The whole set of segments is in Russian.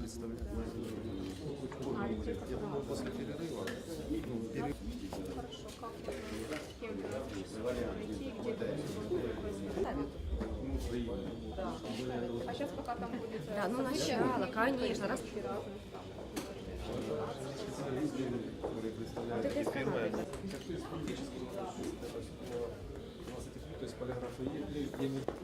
представлять. А, те, Я думаю, после перерыва, ну, перерыв. Хорошо, как можно с кем найти, где это возьмет? А сейчас пока там будет... э, Да, ну начало, конечно, раз- Вот это и как то есть фактически, это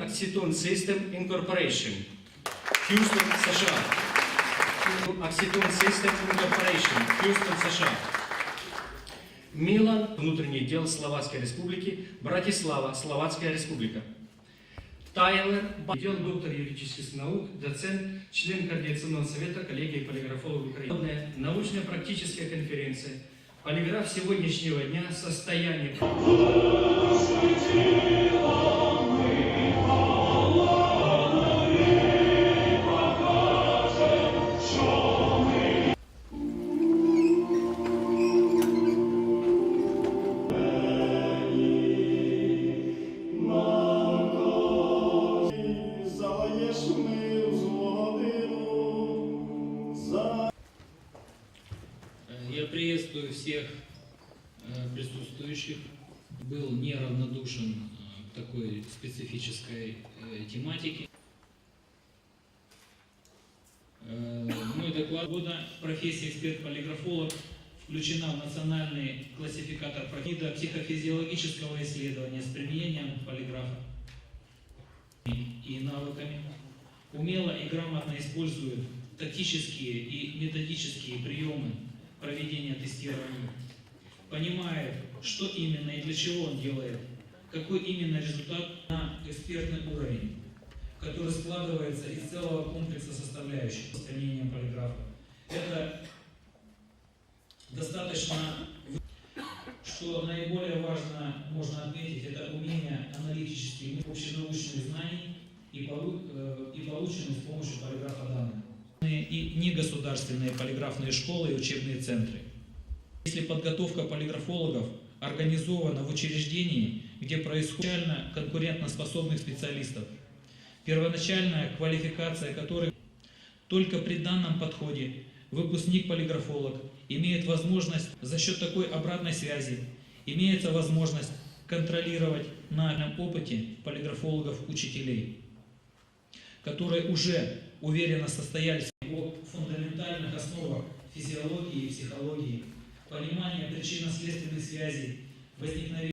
Acetone System Incorporation, Хьюстон, США. Acetone System Incorporation, Хьюстон, США. Милан, внутреннее дело Словацкой Республики, Братислава, Словацкая Республика. Тайлер, Баден, доктор юридических наук, доцент, член Координационного совета коллегии полиграфологов Украины. Научно-практическая конференция. Полиграф сегодняшнего дня. Состояние. Я приветствую всех э, присутствующих. Был неравнодушен э, к такой специфической э, тематике. Мой доклад года профессия эксперт-полиграфолог включена в национальный классификатор вида психофизиологического исследования с применением полиграфа и навыками. Умело и грамотно использует тактические и методические приемы проведения тестирования, понимает, что именно и для чего он делает, какой именно результат на экспертный уровень, который складывается из целого комплекса составляющих применением полиграфа. Это достаточно, что наиболее важно можно отметить, это умение аналитических, общенаучных знаний э, и полученных с помощью полиграфа данных и негосударственные полиграфные школы и учебные центры. Если подготовка полиграфологов организована в учреждении, где происходит конкурентоспособных специалистов, первоначальная квалификация которых только при данном подходе выпускник-полиграфолог имеет возможность за счет такой обратной связи, имеется возможность контролировать на опыте полиграфологов-учителей, которые уже уверенно состоялись о фундаментальных основах физиологии и психологии, понимания причинно-следственных связей, возникновения